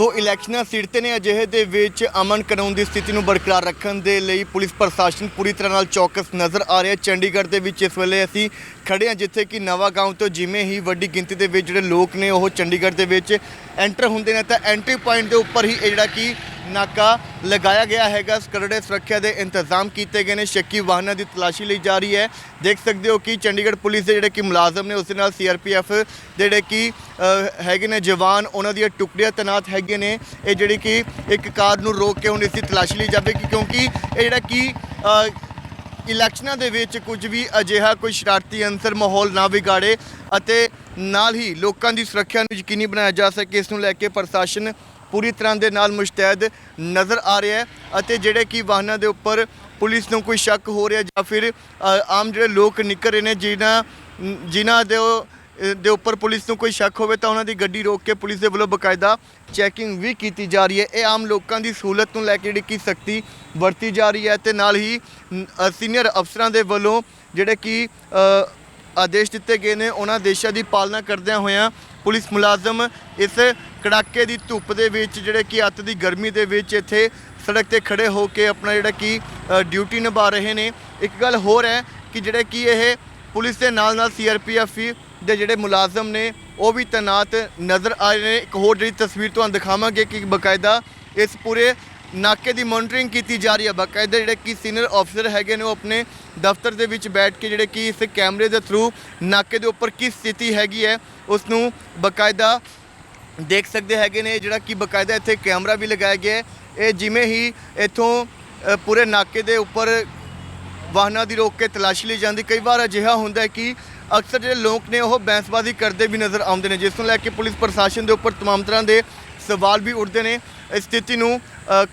ਸੋ ਇਲੈਕਸ਼ਨਾਂ seat ਤੇ ਨੇ ਅਜਿਹੇ ਦੇ ਵਿੱਚ ਅਮਨ ਕਾਨੂੰਨ ਦੀ ਸਥਿਤੀ ਨੂੰ ਬਰਕਰਾਰ ਰੱਖਣ ਦੇ ਲਈ ਪੁਲਿਸ ਪ੍ਰਸ਼ਾਸਨ ਪੂਰੀ ਤਰ੍ਹਾਂ ਨਾਲ ਚੌਕਸ ਨਜ਼ਰ ਆ ਰਿਹਾ ਚੰਡੀਗੜ੍ਹ ਦੇ ਵਿੱਚ ਇਸ ਵੇਲੇ ਅਸੀਂ ਖੜੇ ਹਾਂ ਜਿੱਥੇ ਕਿ ਨਵਾਂ ਗਾਉਂ ਤੋਂ ਜਿਵੇਂ ਹੀ ਵੱਡੀ ਗਿਣਤੀ ਦੇ ਵਿੱਚ ਜਿਹੜੇ ਲੋਕ ਨੇ ਉਹ ਚੰਡੀਗੜ੍ਹ ਦੇ ਵਿੱਚ ਐਂਟਰ ਹੁੰਦੇ ਨੇ ਤਾਂ ਐਂਟਰੀ ਪੁਆਇੰਟ ਦੇ ਉੱਪਰ ਹੀ ਇਹ ਜਿਹੜਾ ਕਿ ਨਾਕਾ ਲਗਾਇਆ ਗਿਆ ਹੈਗਾ। ਕਰੜੇ ਸੁਰੱਖਿਆ ਦੇ ਇੰਤਜ਼ਾਮ ਕੀਤੇ ਗਏ ਨੇ। ਸ਼ੱਕੀ ਵਾਹਨਾਂ ਦੀ ਤਲਾਸ਼ੀ ਲਈ ਜਾ ਰਹੀ ਹੈ। ਦੇਖ ਸਕਦੇ ਹੋ ਕਿ ਚੰਡੀਗੜ੍ਹ ਪੁਲਿਸ ਦੇ ਜਿਹੜੇ ਕਿ ਮੁਲਾਜ਼ਮ ਨੇ, ਉਸ ਦੇ ਨਾਲ ਸੀਆਰਪੀਐਫ ਜਿਹੜੇ ਕਿ ਹੈਗੇ ਨੇ ਜਵਾਨ, ਉਹਨਾਂ ਦੀਆਂ ਟੁਕੜੀਆਂ ਤੈਨਾਤ ਹੈਗੇ ਨੇ। ਇਹ ਜਿਹੜੀ ਕਿ ਇੱਕ ਕਾਰ ਨੂੰ ਰੋਕ ਕੇ ਹੁਣ ਇਸ ਦੀ ਤਲਾਸ਼ੀ ਲਈ ਜਾਵੇਗੀ ਕਿਉਂਕਿ ਇਹ ਜਿਹੜਾ ਕਿ ਇਲੈਕਸ਼ਨਾਂ ਦੇ ਵਿੱਚ ਕੁਝ ਵੀ ਅਜਿਹਾ ਕੋਈ ਸ਼ਰਾਰਤੀ ਅੰਸਰ ਮਾਹੌਲ ਨਾ ਵਿਗਾੜੇ ਅਤੇ ਨਾਲ ਹੀ ਲੋਕਾਂ ਦੀ ਸੁਰੱਖਿਆ ਨੂੰ ਯਕੀਨੀ ਬਣਾਇਆ ਜਾ ਸਕੇ। ਇਸ ਨੂੰ ਲੈ ਕੇ ਪ੍ਰਸ਼ਾਸਨ ਪੂਰੀ ਤਰ੍ਹਾਂ ਦੇ ਨਾਲ ਮੁਸ਼ਤੈਦ ਨਜ਼ਰ ਆ ਰਿਹਾ ਹੈ ਅਤੇ ਜਿਹੜੇ ਕਿ ਵਾਹਨਾਂ ਦੇ ਉੱਪਰ ਪੁਲਿਸ ਨੂੰ ਕੋਈ ਸ਼ੱਕ ਹੋ ਰਿਹਾ ਜਾਂ ਫਿਰ ਆਮ ਜਿਹੜੇ ਲੋਕ ਨਿਕਲ ਰਹੇ ਨੇ ਜਿਨ੍ਹਾਂ ਜਿਨ੍ਹਾਂ ਦੇ ਦੇ ਉੱਪਰ ਪੁਲਿਸ ਨੂੰ ਕੋਈ ਸ਼ੱਕ ਹੋਵੇ ਤਾਂ ਉਹਨਾਂ ਦੀ ਗੱਡੀ ਰੋਕ ਕੇ ਪੁਲਿਸ ਦੇ ਵੱਲੋਂ ਬਕਾਇਦਾ ਚੈਕਿੰਗ ਵੀ ਕੀਤੀ ਜਾ ਰਹੀ ਹੈ। ਇਹ ਆਮ ਲੋਕਾਂ ਦੀ ਸਹੂਲਤ ਨੂੰ ਲੈ ਕੇ ਜਿਹੜੀ ਕਿ ਸਖਤੀ ਵਰਤੀ ਜਾ ਰਹੀ ਹੈ ਤੇ ਨਾਲ ਹੀ ਸੀਨੀਅਰ ਅਫਸਰਾਂ ਦੇ ਵੱਲੋਂ ਜਿਹੜੇ ਕਿ ਆਦੇਸ਼ ਦਿੱਤੇ ਗਏ ਨੇ, ਉਹਨਾਂ ਦੇਸ਼ਾਂ ਦੀ ਪਾਲਣਾ ਕਰਦਿਆਂ ਹੋਇਆਂ ਪੁਲਿਸ ਮੁਲਾਜ਼ਮ ਇਸ ਕੜਾਕੇ ਦੀ ਧੁੱਪ ਦੇ ਵਿੱਚ, ਜਿਹੜੇ ਕਿ ਅੱਤ ਦੀ ਗਰਮੀ ਦੇ ਵਿੱਚ ਇੱਥੇ ਸੜਕ ਤੇ ਖੜੇ ਹੋ ਕੇ ਆਪਣਾ ਜਿਹੜਾ ਕਿ ਡਿਊਟੀ ਨਿਭਾ ਰਹੇ ਨੇ। ਇੱਕ ਗੱਲ ਹੋਰ ਹੈ ਕਿ ਜਿਹੜੇ ਕਿ ਇਹ ਪੁਲਿਸ ਦੇ ਨਾਲ ਨਾਲ ਸੀਆਰਪੀਐਫ ਦੇ ਜਿਹੜੇ ਮੁਲਾਜ਼ਮ ਨੇ, ਉਹ ਵੀ ਤੈਨਾਤ ਨਜ਼ਰ ਆ ਰਹੇ ਨੇ। ਇੱਕ ਹੋਰ ਜਿਹੜੀ ਤਸਵੀਰ ਤੁਹਾਨੂੰ ਦਿਖਾਵਾਂਗੇ ਕਿ ਬਕਾਇਦਾ ਇਸ ਪੂਰੇ ਨਾਕੇ ਦੀ ਮੋਨਿਟਰਿੰਗ ਕੀਤੀ ਜਾ ਰਹੀ ਹੈ। ਬਕਾਇਦਾ ਜਿਹੜੇ ਕਿ ਸੀਨੀਅਰ ਅਫਸਰ ਹੈਗੇ ਨੇ, ਉਹ ਆਪਣੇ ਦਫ਼ਤਰ ਦੇ ਵਿੱਚ ਬੈਠ ਕੇ ਜਿਹੜੇ ਕਿ ਇਸ ਕੈਮਰੇ ਦੇ ਥਰੂ ਨਾਕੇ ਦੇ ਉੱਪਰ ਕੀ ਸਥਿਤੀ ਹੈਗੀ ਹੈ ਉਸ ਨੂੰ ਬਕਾਇਦਾ ਦੇਖ ਸਕਦੇ ਹੈਗੇ ਨੇ ਜਿਹੜਾ ਕਿ ਬਕਾਇਦਾ ਇੱਥੇ ਕੈਮਰਾ ਵੀ ਲਗਾਇਆ ਗਿਆ ਹੈ। ਇਹ ਜਿਵੇਂ ਹੀ ਇੱਥੋਂ ਪੂਰੇ ਨਾਕੇ ਦੇ ਉੱਪਰ ਵਾਹਨਾਂ ਦੀ ਰੋਕ ਕੇ ਤਲਾਸ਼ੀ ਲਈ ਜਾਂਦੀ, ਕਈ ਵਾਰ ਅਜਿਹਾ ਹੁੰਦਾ ਹੈ ਕਿ ਅਕਸਰ ਜਿਹੜੇ ਲੋਕ ਨੇ ਉਹ ਬੈਂਸਬਾਜ਼ੀ ਕਰਦੇ ਵੀ ਨਜ਼ਰ ਆਉਂਦੇ ਨੇ, ਜਿਸ ਨੂੰ ਲੈ ਕੇ ਪੁਲਿਸ ਪ੍ਰਸ਼ਾਸਨ ਦੇ ਉੱਪਰ ਤਮਾਮ ਤਰ੍ਹਾਂ ਦੇ ਸਵਾਲ ਵੀ ਉੱਠਦੇ ਨੇ। ਸਥਿਤੀ ਨੂੰ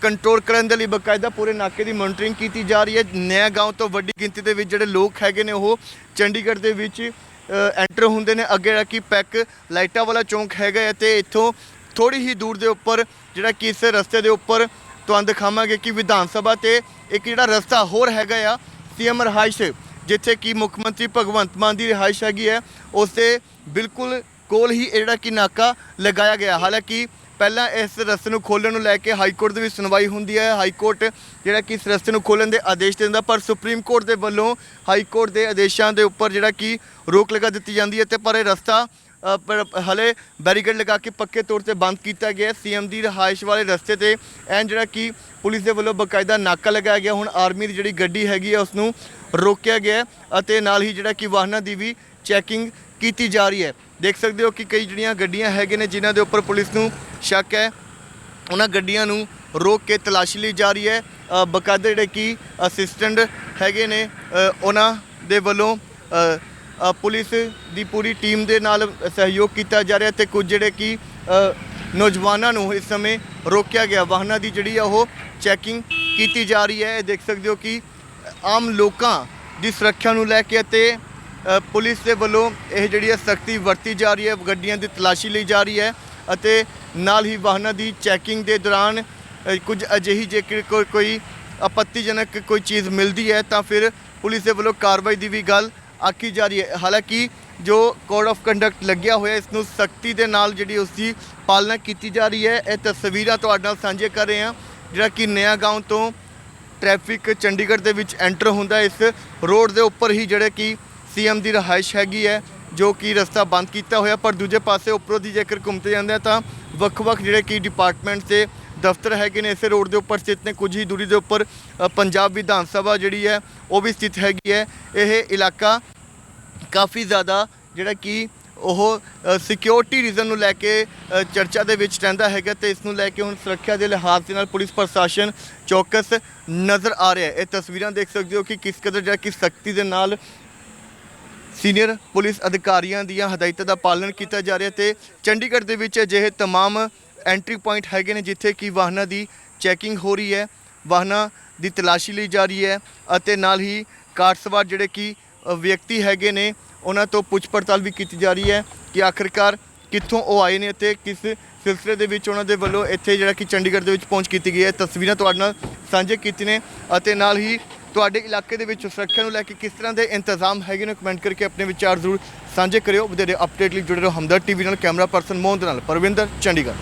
ਕੰਟਰੋਲ ਕਰਨ ਦੇ ਲਈ ਬਕਾਇਦਾ ਪੂਰੇ ਨਾਕੇ ਦੀ ਮੋਨਿਟਰਿੰਗ ਕੀਤੀ ਜਾ ਰਹੀ ਹੈ। ਨਿਆ ਗਾਉਂ ਤੋਂ ਵੱਡੀ ਗਿਣਤੀ ਦੇ ਵਿੱਚ ਜਿਹੜੇ ਲੋਕ ਹੈਗੇ ਨੇ, ਉਹ ਚੰਡੀਗੜ੍ਹ ਦੇ ਵਿੱਚ ਐਂਟਰ ਹੁੰਦੇ ਨੇ ਅੱਗੇ ਜਿਹੜਾ ਕਿ ਪੈਕ ਲਾਈਟਾਂ ਵਾਲਾ ਚੌਂਕ ਹੈਗਾ ਹੈ ਤੇ ਇੱਥੋਂ ਥੋੜੀ ਹੀ ਦੂਰ ਦੇ ਉੱਪਰ ਜਿਹੜਾ ਕਿ ਇਸ ਰਸਤੇ ਦੇ ਉੱਪਰ ਤੁਹਾਨੂੰ ਦਿਖਾਵਾਂਗੇ ਕਿ ਵਿਧਾਨ ਸਭਾ ਤੇ ਇੱਕ ਜਿਹੜਾ ਰਸਤਾ ਹੋਰ ਹੈਗਾ ਆ ਸੀਐਮ ਰਹਾਇਸ਼ ਜਿੱਥੇ ਕਿ ਮੁੱਖ ਮੰਤਰੀ ਭਗਵੰਤ ਮਾਨ ਦੀ ਰਿਹਾਇਸ਼ ਹੈਗੀ ਹੈ ਉਸ ਦੇ ਬਿਲਕੁਲ ਕੋਲ ਹੀ ਜਿਹੜਾ ਕਿ ਨਾਕਾ ਲਗਾਇਆ ਗਿਆ। ਹਾਲਾਂਕਿ ਪਹਿਲਾਂ ਇਸ ਰਸਤੇ ਨੂੰ ਖੋਲ੍ਹਣ ਨੂੰ ਲੈ ਕੇ ਹਾਈ ਕੋਰਟ ਦੇ ਵਿੱਚ ਸੁਣਵਾਈ ਹੁੰਦੀ ਹੈ। ਹਾਈ ਕੋਰਟ ਜਿਹੜਾ ਕਿ ਇਸ ਰਸਤੇ ਨੂੰ ਖੋਲ੍ਹਣ ਦੇ ਆਦੇਸ਼ ਦਿੰਦਾ ਪਰ ਸੁਪਰੀਮ ਕੋਰਟ ਦੇ ਵੱਲੋਂ ਹਾਈ ਕੋਰਟ ਦੇ ਆਦੇਸ਼ਾਂ ਦੇ ਉੱਪਰ ਜਿਹੜਾ ਕਿ ਰੋਕ ਲਗਾ ਦਿੱਤੀ ਜਾਂਦੀ ਹੈ ਤੇ ਪਰ ਇਹ ਰਸਤਾ ਅ, ਹਲੇ ਬੈਰੀਕੇਡ ਲਗਾ ਕੇ ਪੱਕੇ ਤੌਰ ਤੇ ਬੰਦ ਕੀਤਾ ਗਿਆ। ਸੀਐਮ ਦੀ ਰਿਹਾਇਸ਼ ਵਾਲੇ ਰਸਤੇ ਤੇ ਐਨ ਜਿਹੜਾ ਕਿ ਪੁਲਿਸ ਦੇ ਵੱਲੋਂ ਬਕਾਇਦਾ ਨਾਕਾ ਲਗਾਇਆ ਗਿਆ। ਹੁਣ ਆਰਮੀ ਦੀ ਜਿਹੜੀ ਗੱਡੀ ਹੈਗੀ ਹੈ ਉਸ ਨੂੰ ਰੋਕਿਆ ਗਿਆ ਅਤੇ ਨਾਲ ਹੀ ਜਿਹੜਾ ਕਿ ਵਾਹਨਾਂ ਦੀ ਵੀ ਚੈਕਿੰਗ ਕੀਤੀ ਜਾ ਰਹੀ ਹੈ। ਦੇਖ ਸਕਦੇ ਹੋ ਕਿ ਕਈ ਜਿਹੜੀਆਂ ਗੱਡੀਆਂ ਹੈਗੇ ਨੇ ਜਿਨ੍ਹਾਂ ਦੇ ਉੱਪਰ ਪੁਲਿਸ ਨੂੰ ਸ਼ੱਕ ਹੈ। ਉਹਨਾਂ ਗੱਡੀਆਂ ਨੂੰ ਰੋਕ ਕੇ ਤਲਾਸ਼ੀ ਲਈ ਜਾ ਰਹੀ ਹੈ। ਅ, ਬਕਾਇਦਾ ਜਿਹੜੇ ਕਿ ਅਸਿਸਟੈਂਟ ਹੈਗੇ ਨੇ ਉਹਨਾਂ ਦੇ ਵੱਲੋਂ ਪੁਲਿਸ ਦੀ ਪੂਰੀ ਟੀਮ ਦੇ ਨਾਲ ਸਹਿਯੋਗ ਕੀਤਾ ਜਾ ਰਿਹਾ ਤੇ ਕੁਝ ਜਿਹੜੇ ਕਿ ਨੌਜਵਾਨਾਂ ਨੂੰ ਇਸ ਸਮੇਂ ਰੋਕਿਆ ਗਿਆ। ਵਾਹਨਾਂ ਦੀ ਜਿਹੜੀ ਆ ਉਹ ਚੈਕਿੰਗ ਕੀਤੀ ਜਾ ਰਹੀ ਹੈ। ਇਹ ਦੇਖ ਸਕਦੇ ਹੋ ਕਿ ਆਮ ਲੋਕਾਂ ਦੀ ਸੁਰੱਖਿਆ ਨੂੰ ਲੈ ਕੇ ਅਤੇ ਪੁਲਿਸ ਦੇ ਵੱਲੋਂ ਇਹ ਜਿਹੜੀ ਹੈ ਸਖਤੀ ਵਰਤੀ ਜਾ ਰਹੀ ਹੈ। ਗੱਡੀਆਂ ਦੀ ਤਲਾਸ਼ੀ ਲਈ ਜਾ ਰਹੀ ਹੈ ਅਤੇ ਨਾਲ ਹੀ ਵਾਹਨਾਂ ਦੀ ਚੈਕਿੰਗ ਦੇ ਦੌਰਾਨ ਕੁਝ ਅਜਿਹੀ ਜੇਕਰ ਕੋਈ ਕੋਈ ਆਪੱਤੀਜਨਕ ਕੋਈ ਚੀਜ਼ ਮਿਲਦੀ ਹੈ, ਤਾਂ ਫਿਰ ਪੁਲਿਸ ਦੇ ਵੱਲੋਂ ਕਾਰਵਾਈ ਦੀ ਵੀ ਗੱਲ ਆਖੀ ਜਾ ਰਹੀ ਹੈ। ਹਾਲਾਂਕਿ ਜੋ ਕੋਡ ਆਫ ਕੰਡਕਟ ਲੱਗਿਆ ਹੋਇਆ, ਇਸ ਨੂੰ ਸਖਤੀ ਦੇ ਨਾਲ ਜਿਹੜੀ ਉਸ ਦੀ ਪਾਲਣਾ ਕੀਤੀ ਜਾ ਰਹੀ ਹੈ, ਇਹ ਤਸਵੀਰਾਂ ਤੁਹਾਡੇ ਨਾਲ ਸਾਂਝੇ ਕਰ ਰਹੇ ਹਾਂ, ਜਿਹੜਾ ਕਿ ਨਇਆ ਗਾਉਂ ਤੋਂ ਟ੍ਰੈਫਿਕ ਚੰਡੀਗੜ੍ਹ ਦੇ ਵਿੱਚ ਐਂਟਰ ਹੁੰਦਾ ਇਸ ਰੋਡ ਦੇ ਉੱਪਰ ਹੀ ਜਿਹੜੇ ਕਿ ਸੀਐਮ ਦੀ ਰਹਾਇਸ਼ ਹੈਗੀ ਹੈ, ਜੋ ਕਿ ਰਸਤਾ ਬੰਦ ਕੀਤਾ ਹੋਇਆ, ਪਰ ਦੂਜੇ ਪਾਸੇ ਉੱਪਰੋਂ ਦੀ ਜੇਕਰ ਘੁੰਮਤੇ ਜਾਂਦੇ ਆ ਤਾਂ ਵੱਖ-ਵੱਖ ਜਿਹੜੇ ਕਿ ਡਿਪਾਰਟਮੈਂਟ ਦੇ ਦਫ਼ਤਰ ਹੈਗੇ ਨੇ, ਇਸੇ ਰੋਡ ਦੇ ਉੱਪਰ ਸਥਿਤ ਨੇ। ਕੁਝ ਹੀ ਦੂਰੀ ਦੇ ਉੱਪਰ ਪੰਜਾਬ ਵਿਧਾਨ ਸਭਾ ਜਿਹੜੀ ਹੈ, ਉਹ ਵੀ ਸਥਿਤ ਹੈਗੀ ਹੈ। ਇਹ ਇਲਾਕਾ ਕਾਫੀ ਜ਼ਿਆਦਾ ਜਿਹੜਾ ਕਿ ਉਹ ਸਿਕਿਉਰਿਟੀ ਰੀਜ਼ਨ ਨੂੰ ਲੈ ਕੇ ਚਰਚਾ ਦੇ ਵਿੱਚ ਰਹਿੰਦਾ ਹੈਗਾ ਤੇ ਇਸ ਨੂੰ ਲੈ ਕੇ ਹੁਣ ਸੁਰੱਖਿਆ ਦੇ ਲਿਹਾਜ਼ ਦੇ ਨਾਲ ਪੁਲਿਸ ਪ੍ਰਸ਼ਾਸਨ ਚੌਕਸ ਨਜ਼ਰ ਆ ਰਿਹਾ ਹੈ। ਇਹ ਤਸਵੀਰਾਂ ਦੇਖ ਸਕਦੇ ਹੋ ਕਿ ਕਿਸ ਕਦਰ ਜਿਹੜਾ ਕਿ ਸਖਤੀ ਦੇ ਨਾਲ ਸੀਨੀਅਰ ਪੁਲਿਸ ਅਧਿਕਾਰੀਆਂ ਦੀਆਂ ਹਦਾਇਤਾਂ ਦਾ ਪਾਲਣ ਕੀਤਾ ਜਾ ਰਿਹਾ ਤੇ ਚੰਡੀਗੜ੍ਹ ਦੇ ਵਿੱਚ ਅਜਿਹੇ तमाम ਐਂਟਰੀ ਪੁਆਇੰਟ ਹੈਗੇ ਨੇ ਜਿੱਥੇ ਕਿ ਵਾਹਨਾਂ ਦੀ ਚੈਕਿੰਗ ਹੋ ਰਹੀ ਹੈ ਵਾਹਨਾਂ ਦੀ ਤਲਾਸ਼ੀ ਲਈ ਜਾ ਰਹੀ ਹੈ ਅਤੇ ਨਾਲ ਹੀ ਕਾਰ ਸਵਾਰ ਜਿਹੜੇ ਕਿ ਅ, ਵਿਅਕਤੀ ਹੈਗੇ ਨੇ ਉਹਨਾਂ ਤੋਂ ਪੁੱਛ ਪੜਤਾਲ ਵੀ ਕੀਤੀ ਜਾ ਰਹੀ ਹੈ ਕਿ ਆਖਿਰਕਾਰ ਕਿੱਥੋਂ ਉਹ ਆਏ ਨੇ ਅਤੇ ਕਿਸ ਸਿਲਸਿਲੇ ਦੇ ਵਿੱਚ ਉਹਨਾਂ ਦੇ ਵੱਲੋਂ ਇੱਥੇ ਜਿਹੜਾ ਕਿ ਚੰਡੀਗੜ੍ਹ ਦੇ ਵਿੱਚ ਪਹੁੰਚ ਕੀਤੀ ਗਈ ਹੈ ਤਸਵੀਰਾਂ ਤੁਹਾਡੇ ਨਾਲ ਸਾਂਝੇ ਕੀਤੀ ਨੇ ਅਤੇ ਨਾਲ ਹੀ ਤੁਹਾਡੇ ਇਲਾਕੇ ਦੇ ਵਿੱਚ ਸੁਰੱਖਿਆ ਨੂੰ ਲੈ ਕੇ ਕਿਸ ਤਰ੍ਹਾਂ ਦੇ ਇੰਤਜ਼ਾਮ ਹੈਗੇ ਨੇ? ਕਮੈਂਟ ਕਰਕੇ ਆਪਣੇ ਵਿਚਾਰ ਜ਼ਰੂਰ ਸਾਂਝੇ ਕਰਿਓ। ਵਧੇਰੇ ਅਪਡੇਟ ਲਈ ਜੁੜੇ ਰਹੋ ਹਮਦਰ ਟੀਵੀ ਨਾਲ, ਕੈਮਰਾ ਪਰਸਨ ਮੋਹਨ ਦੇ ਨਾਲ, ਪਰਵਿੰਦਰ ਚੰਡੀਗੜ੍ਹ।